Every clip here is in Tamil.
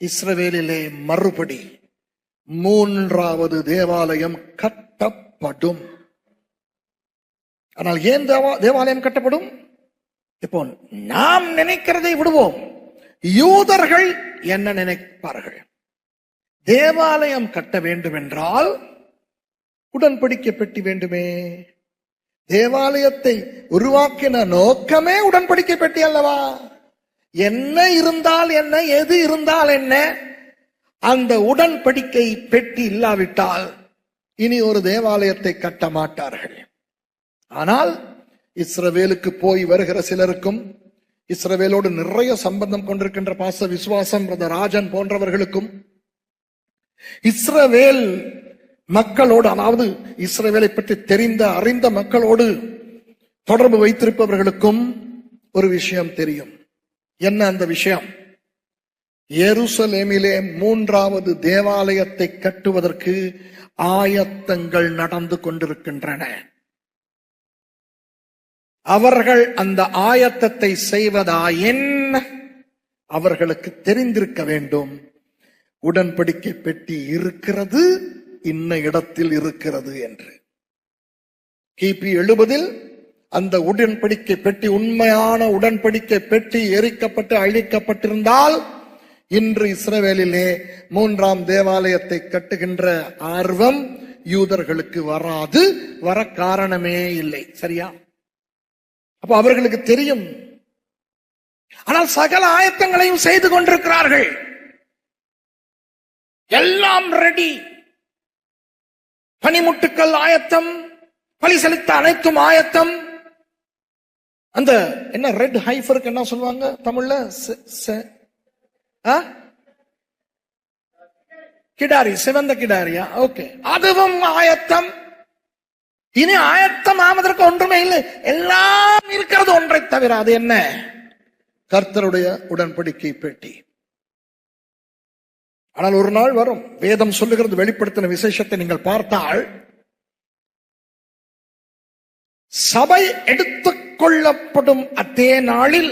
இஸ்ரவேலிலே மறுபடி மூன்றாவது தேவாலயம் கட்டப்படும். ஆனால் ஏன் தேவா- தேவாலயம் கட்டப்படும்? இப்போ நாம் நினைக்கிறதை விடுவோம். யூதர்கள் என்ன நினைப்பார்கள்? தேவாலயம் கட்ட வேண்டும் என்றால் உடன்படிக்கை பெட்டி வேண்டுமே. தேவாலயத்தை உருவாக்கின நோக்கமே உடன்படிக்கை பெட்டி அல்லவா? என்ன இருந்தால் என்ன எது இருந்தால் என்ன அந்த உடன்படிக்கை பெட்டி இல்லாவிட்டால் இனி ஒரு தேவாலயத்தை கட்ட மாட்டார்கள். ஆனால் இஸ்ரவேலுக்கு போய் வருகிற சிலருக்கும் இஸ்ரவேலோடு நிறைய சம்பந்தம் கொண்டிருக்கின்ற பாச விசுவாசம் ராஜன் போன்றவர்களுக்கும் இஸ்ரவேல் மக்களோடு அதாவது இஸ்ரவேலை பற்றி தெரிந்த அறிந்த மக்களோடு தொடர்பு வைத்திருப்பவர்களுக்கும் ஒரு விஷயம் தெரியும். என்ன அந்த விஷயம்? எருசலேமிலே மூன்றாவது தேவாலயத்தை கட்டுவதற்கு ஆயத்தங்கள் நடந்து கொண்டிருக்கின்றன. அவர்கள் அந்த ஆயத்தத்தை செய்வதாயின் அவர்களுக்கு தெரிந்திருக்க வேண்டும். உடன்படிக்கை பெட்டி இருக்கிறது இன்ன இடத்தில் இருக்கிறது என்று. கிபி எழுபதில் அந்த உடன்படிக்கை பெட்டி உண்மையான உடன்படிக்கை பெட்டி எரிக்கப்பட்டு அழிக்கப்பட்டிருந்தால் இன்று இஸ்ரவேலிலே மூன்றாம் தேவாலயத்தை கட்டுகின்ற ஆர்வம் யூதர்களுக்கு வராது வர காரணமே இல்லை. சரியா? அப்ப அவர்களுக்கு தெரியும். ஆனால் சகல ஆயத்தங்களையும் செய்து கொண்டிருக்கிறார்கள். எல்லாம் ரெடி பனிமுட்டுக்கள் ஆயத்தம் பலி செலுத்த அனைத்தும் ஆயத்தம். அந்த என்ன ரெட் ஹைஃபருக்கு என்ன சொல்லுவாங்க தமிழ்ல? கிடாரி சிவந்த கிடாரியா? ஓகே அதுவும் ஆயத்தம். இனி ஆயத்தம் ஆவதற்கு ஒன்றுமே இல்லை. எல்லாம் இருக்கிறது ஒன்றை தவிர அது என்ன? கர்த்தருடைய உடன்படிக்கை பேட்டி. ஆனால் ஒரு நாள் வரும். வேதம் சொல்லுகிறது வெளிப்படுத்தின விசேஷத்தை நீங்கள் பார்த்தால் சபை எடுத்த கொள்ளப்படும் அதே நாளில்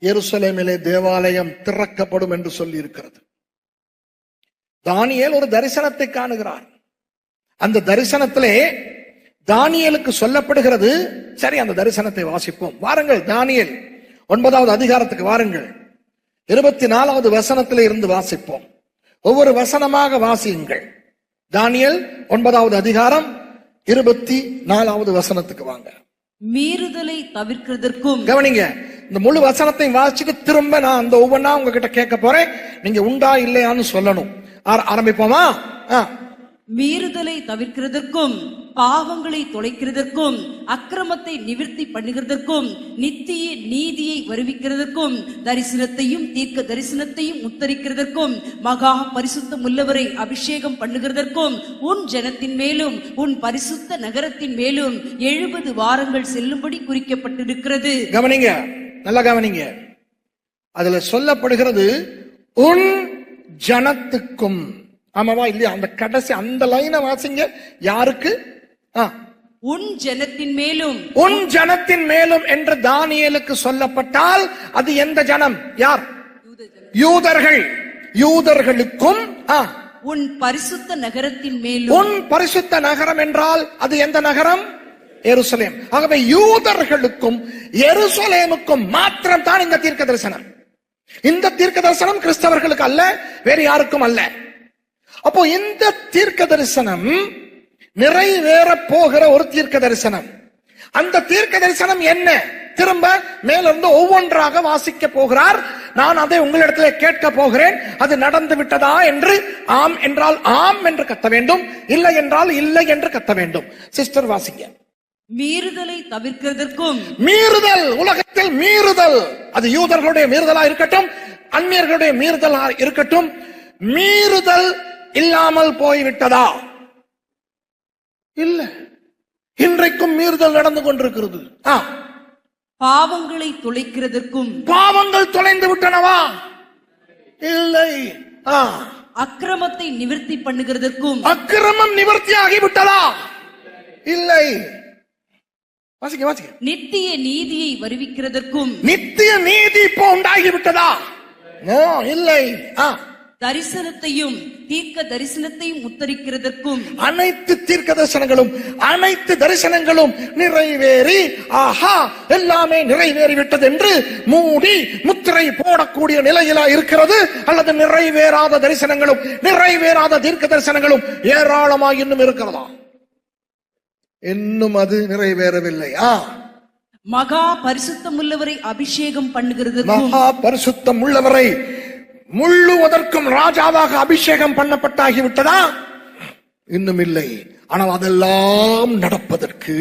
எருசலேமிலே தேவாலயம் திறக்கப்படும் என்று சொல்லி இருக்கிறது தானியல் ஒரு தரிசனத்தை காணுகிறார். அந்த தரிசனத்திலே தானியலுக்கு சொல்லப்படுகிறது. சரி அந்த தரிசனத்தை வாசிப்போம். வாருங்கள் தானியல். ஒன்பதாவது அதிகாரத்துக்கு வாருங்கள். இருபத்தி நாலாவது வசனத்திலே இருந்து வாசிப்போம். ஒவ்வொரு வசனமாக வாசியுங்கள். தானியல் ஒன்பதாவது அதிகாரம் இருபத்தி நாலாவது வசனத்துக்கு வாங்க. மீறுதலை தவிர்க்கிறதற்கும். கவனிங்க இந்த முழு வசனத்தையும் வாசிச்சுட்டு திரும்ப நான் அந்த ஒவ்வொன்றா உங்ககிட்ட கேட்க போறேன். நீங்க உண்டா இல்லையான்னு சொல்லணும். ஆர- ஆரம்பிப்போமா. மீறுதலை தவிர்க்கிறதற்கும் பாவங்களை தொலைக்கிறதற்கும் அக்கிரமத்தை நிவிர்த்தி பண்ணுகிறதற்கும் நித்திய நீதியை வருவிக்கிறதற்கும் தரிசனத்தையும் தீர்க்க தரிசனத்தையும் உத்தரிக்கிறதற்கும் மகா பரிசுத்தம் உள்ளவரை அபிஷேகம் பண்ணுகிறதற்கும் உன் ஜனத்தின் மேலும் உன் பரிசுத்த நகரத்தின் மேலும் எழுபது வாரங்கள் செல்லும்படி குறிக்கப்பட்டிருக்கிறது. கவனிங்க நல்லா கவனிங்க. அதுல சொல்லப்படுகிறது உன் ஜனத்துக்கும் ஆமாவா இல்லையா? அந்த கடைசி அந்த லைனை வாசிங்க. யாருக்கு? உன் ஜனத்தின் மேலும். உன் ஜனத்தின் மேலும் என்று தானியேலுக்கு சொல்லப்பட்டால் அது எந்த ஜனம்? யார்? யூதர்கள். யூதர்களுக்கும் உன் பரிசுத்த நகரத்தின் மேலும். உன் பரிசுத்த நகரம் என்றால் அது எந்த நகரம்? எருசலேம். ஆகவே யூதர்களுக்கும் எருசலேமுக்கும் மாத்திரம் தான் இந்த தீர்க்க தரிசனம் இந்த தீர்க்க தரிசனம் கிறிஸ்தவர்களுக்கு அல்ல வேறு யாருக்கும் அல்ல. அப்போ இந்த தீர்க்க தரிசனம் நிறைவேற போகிற ஒரு தீர்க்க தரிசனம் அந்த தீர்க்க தரிசனம் என்ன? திரும்ப மேலிருந்து ஒவ்வொன்றாக வாசிக்க போகிறார். நான் அதை உங்களிடத்திலே கேட்க போகிறேன். அது நடந்து விட்டதா என்று? ஆம் என்றால் ஆம் என்று கத்த வேண்டும். இல்லை என்றால் இல்லை என்று கத்த வேண்டும். சிஸ்டர் வாசிங்க. மீறுதலை தவிர்க்கிறதற்கும் மீறுதல். உலகத்தில் மீறுதல். அது யூதர்களுடைய மீறுதலா இருக்கட்டும் அந்நியர்களுடைய மீறுதலா இருக்கட்டும். மீறுதல் இல்லாமல் போய்விட்டதா? இல்ல. இன்றைக்கும் மீறுதல் நடந்து கொண்டிருக்கிறது. பாவங்களை தொலைக்கிறதற்கும் பாவங்கள் தொலைந்து விட்டனவா? இல்லை. ஆ, அக்கிரமத்தை நிவிர்த்தி பண்ணுகிறதற்கும் அக்கிரமம் நிவர்த்தியாகி விட்டதா இல்லை. வாசிக்க வாசிக்க நித்திய நீதியை வருவிக்கிறதற்கும் நித்திய நீதி இப்போ உண்டாகி விட்டதா நோ இல்லை. ஆ. தரிசனத்தையும் தீர்க்க தரிசனத்தையும் உத்தரிக்கிறதற்கும். அனைத்து தீர்க்க தரிசனங்களும் அனைத்து தரிசனங்களும் நிறைவேறி ஆஹா எல்லாமே நிறைவேறிவிட்டது என்று மூடி முத்திரை போடக்கூடிய நிலையிலா இருக்கிறது. அல்லது நிறைவேறாத தரிசனங்களும் நிறைவேறாத தீர்க்க தரிசனங்களும் ஏராளமாக இன்னும் இருக்கிறதா? இன்னும் அது நிறைவேறவில்லை ஆ மகா பரிசுத்தமுள்ளவரை அபிஷேகம் பண்ணுகிறதற்கும். மகா பரிசுத்தம் உள்ளவரை முள்ளுவதற்கும் ராஜாவாக அபிஷேகம் பண்ணப்பட்டாகிவிட்டதா? இன்னும் இல்லை ஆனால் அதெல்லாம் நடப்பதற்கு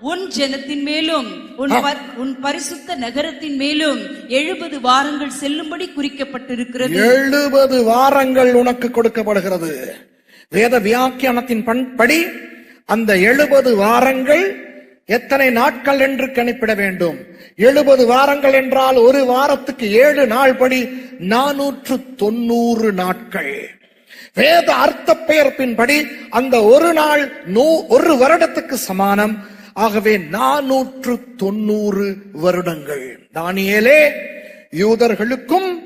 உன் ஜனத்தின் மேலும் உன் பர்- உன் பரிசுத்த நகரத்தின் மேலும் எழுபது வாரங்கள் செல்லும்படி குறிக்கப்பட்டிருக்கிறது. எழுபது வாரங்கள் உனக்கு கொடுக்கப்படுகிறது. வேத வியாக்கியானத்தின் பண்படி அந்த எழுபது வாரங்கள் எத்தனை நாட்கள் என்று கணிப்பிட வேண்டும்? எழுபது வாரங்கள் என்றால் ஒரு வாரத்துக்கு ஏழு நாள் படி நானூற்று தொண்ணூறு நாட்கள். வேத அர்த்த பெயர்ப்பின்படி அந்த ஒரு நாள் நூ ஒரு வருடத்துக்கு சமானம். ஆகவே நானூற்று தொண்ணூறு வருடங்கள். தானியலே யூதர்களுக்கும்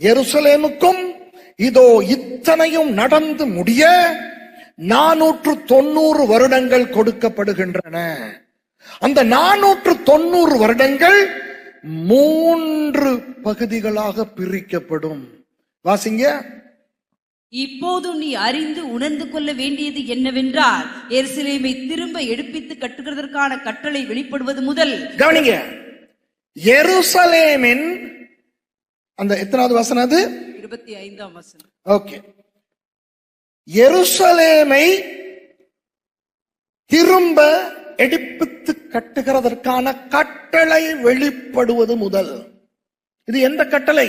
எருசலேமுக்கும் இதோ இத்தனையும் நடந்து முடிய நானூற்று தொண்ணூறு வருடங்கள் கொடுக்கப்படுகின்றன. அந்த நானூற்று தொண்ணூறு வருடங்கள் மூன்று பகுதிகளாக பிரிக்கப்படும். வாசிங்க. இப்போது நீ அறிந்து உணர்ந்து கொள்ள வேண்டியது என்னவென்றால் எருசலேமை திரும்ப எடுப்பித்து கட்டுகிறதற்கான கட்டளை வெளிப்படுவது முதல். கவனிங்க. எருசலேமின் அந்த எத்தனாவது வசனம் அது? இருபத்தி ஐந்தாம் வசனம். ஓகே. எருசலேமை திரும்ப எடுப்பித்து கட்டுகிறதற்கான கட்டளை வெளிப்படுவது முதல். இது எந்த கட்டளை?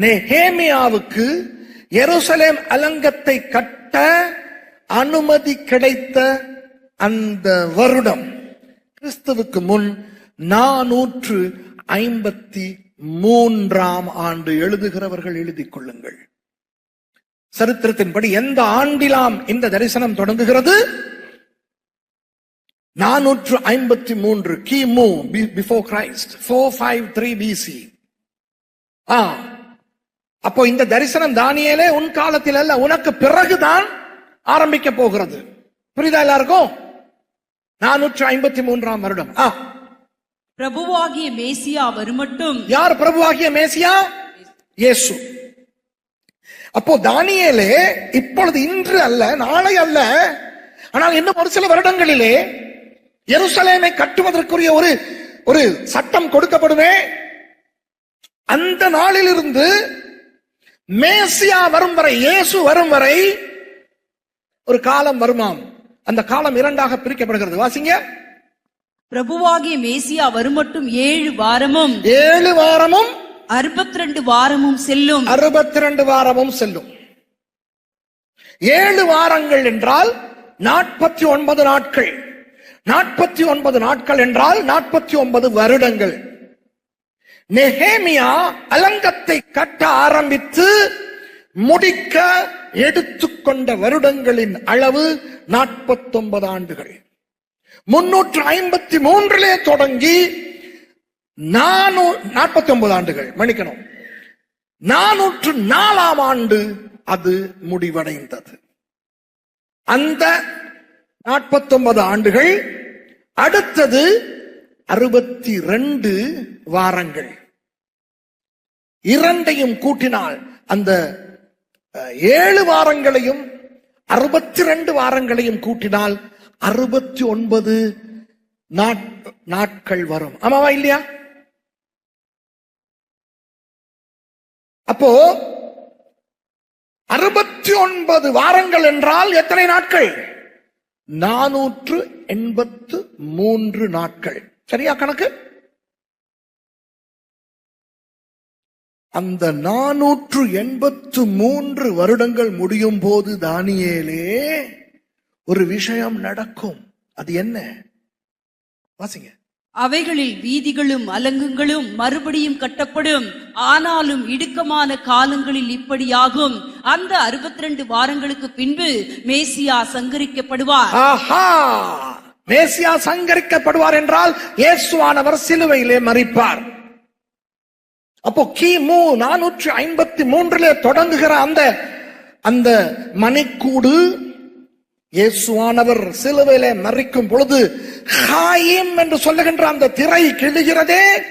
நெஹேமியாவுக்கு எருசலேம் அலங்கத்தை கட்ட அனுமதி கிடைத்த அந்த வருடம். கிறிஸ்துவுக்கு முன் நானூற்று ஐம்பத்தி மூன்றாம் ஆண்டு எழுதுகிறவர்கள் எழுதி கொள்ளுங்கள். சரித்திரத்தின்படி எந்த ஆண்டிலாம் இந்த தரிசனம் தொடங்குகிறது? நானூற்று ஐம்பத்தி மூன்று கிமு before Christ four five three BC ஆ. அப்போ இந்த தரிசனம் தானியேலே உன் காலத்தில் அல்ல உனக்கு பிறகுதான் ஆரம்பிக்க போகிறது. புரியுதா எல்லாருக்கும்? நானூற்று ஐம்பத்தி மூன்றாம் வருடம். ஆ. பிரபுவாகிய மேசியா வருமட்டும். யார் பிரபுவாகிய மேசியா? இயேசு. அப்போ தானியேலே இப்பொழுது இன்று அல்ல நாளை அல்ல ஆனால் இன்னும் ஒரு சில வருடங்களிலே எருசலேமை கட்டுவதற்குரிய ஒரு ஒரு சட்டம் கொடுக்கப்படுமே. அந்த நாளிலிருந்து மேசியா வரும் வரை இயேசு வரும் வரை ஒரு காலம் வருமாம். அந்த காலம் இரண்டாக பிரிக்கப்படுகிறது. வாசிங்க. பிரபுவாகிய மேசியா வருமட்டும் ஏழு வாரமும். ஏழு வாரமும் அறுபத்தி ரெண்டு வாரமும் செல்லும். அறுபத்தி ரெண்டு வாரமும் செல்லும். ஏழு வாரங்கள் என்றால் நாற்பத்தி ஒன்பது நாட்கள். நாற்பத்தி ஒன்பது நாட்கள் என்றால் நாற்பத்தி ஒன்பது வருடங்கள். நெஹேமியா அலங்கத்தை கட்ட ஆரம்பித்து முடிக்க எடுத்துக்கொண்ட வருடங்களின் அளவு நாற்பத்தொன்பது ஆண்டுகள். முன்னூற்று ஐம்பத்தி மூன்றிலே தொடங்கி நானூ நாற்பத்தி ஒன்பது ஆண்டுகள். மன்னிக்கணும். நானூற்று நாலாம் ஆண்டு அது முடிவடைந்தது. அந்த நாற்பத்தொன்பது ஆண்டுகள் அடுத்தது அறுபத்தி ரெண்டு வாரங்கள். இரண்டையும் கூட்டினால் அந்த ஏழு வாரங்களையும் அறுபத்தி ரெண்டு வாரங்களையும் கூட்டினால் அறுபத்தி ஒன்பது நாட்- நாட்கள் வரும். ஆமாவா இல்லையா? அப்போ அறுபத்தி ஒன்பது வாரங்கள் என்றால் எத்தனை நாட்கள்? நானூற்று எண்பத்து மூன்று நாட்கள். சரியா கணக்கு? அந்த நானூற்று எண்பத்து மூன்று வருடங்கள் முடியும் போது தானியேலே ஒரு விஷயம் நடக்கும். அது என்ன? வாசிங்க. அவைகளில் வீதிகளும் அலங்குங்களும் மறுபடியும் கட்டப்படும். ஆனாலும் இடுக்கமான காலங்களில் இப்படியாகும். அந்த அறுபத்தி ரெண்டு வாரங்களுக்கு பின்பு மேசியா சங்கரிக்கப்படுவார். ஆஹா! மேசியா சங்கரிக்கப்படுவார் என்றால் இயேசுவானவர் சிலுவையிலே மறிப்பார் அப்போ கிமு நானூற்றி ஐம்பத்தி மூன்றிலே தொடங்குகிற அந்த அந்த மணிக்கூடு இயேசுவானவர் சிலுவையில மறிக்கும் பொழுது ஹாயிம் என்று சொல்லுகின்ற அந்த திரை கிழிகிறதே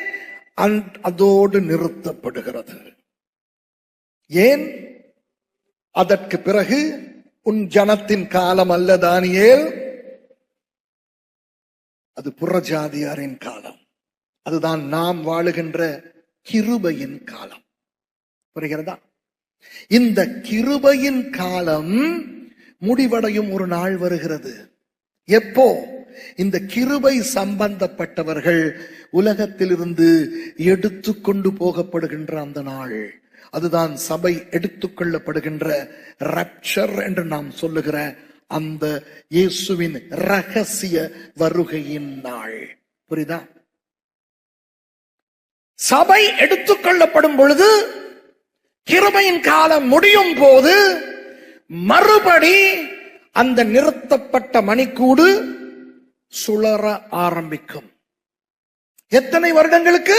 அதோடு நிறுத்தப்படுகிறது. ஏன்? அதற்கு பிறகு உன் ஜனத்தின் காலம் அல்ல தானியேல். அது புறஜாதியாரின் காலம். அதுதான் நாம் வாழுகின்ற கிருபையின் காலம். புரிகிறதா? இந்த கிருபையின் காலம் முடிவடையும் ஒரு நாள் வருகிறது. எப்போ? இந்த கிருபை சம்பந்தப்பட்டவர்கள் உலகத்திலிருந்து எடுத்துக்கொண்டு போகப்படுகின்ற அந்த நாள். அதுதான் சபை எடுத்துக்கொள்ளப்படுகின்ற ரப்சர் என்று நாம் சொல்லுகிற அந்த இயேசுவின் ரகசிய வருகையின் நாள். புரியுதா? சபை எடுத்துக்கொள்ளப்படும் பொழுது கிருபையின் காலம் முடியும் போது மறுபடி அந்த நிறுத்தப்பட்ட மணிக்கூடு சுழற ஆரம்பிக்கும். எத்தனை வருடங்களுக்கு?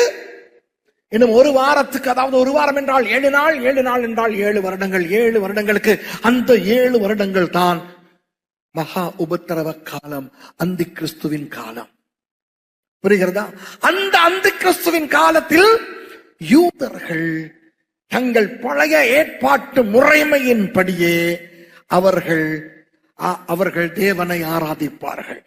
இன்னும் ஒரு வாரத்துக்கு அதாவது ஒரு வாரம் என்றால் ஏழு நாள் ஏழு நாள் என்றால் ஏழு வருடங்கள். ஏழு வருடங்களுக்கு அந்த ஏழு வருடங்கள் தான் மகா உபத்திரவ காலம் அந்தி கிறிஸ்துவின் காலம். புரிகிறதா? அந்த அந்தி கிறிஸ்துவின் காலத்தில் யூதர்கள் தங்கள் பழைய ஏற்பாட்டு முறைமையின்படியே அவர்கள் அவர்கள் தேவனை ஆராதிப்பார்கள்.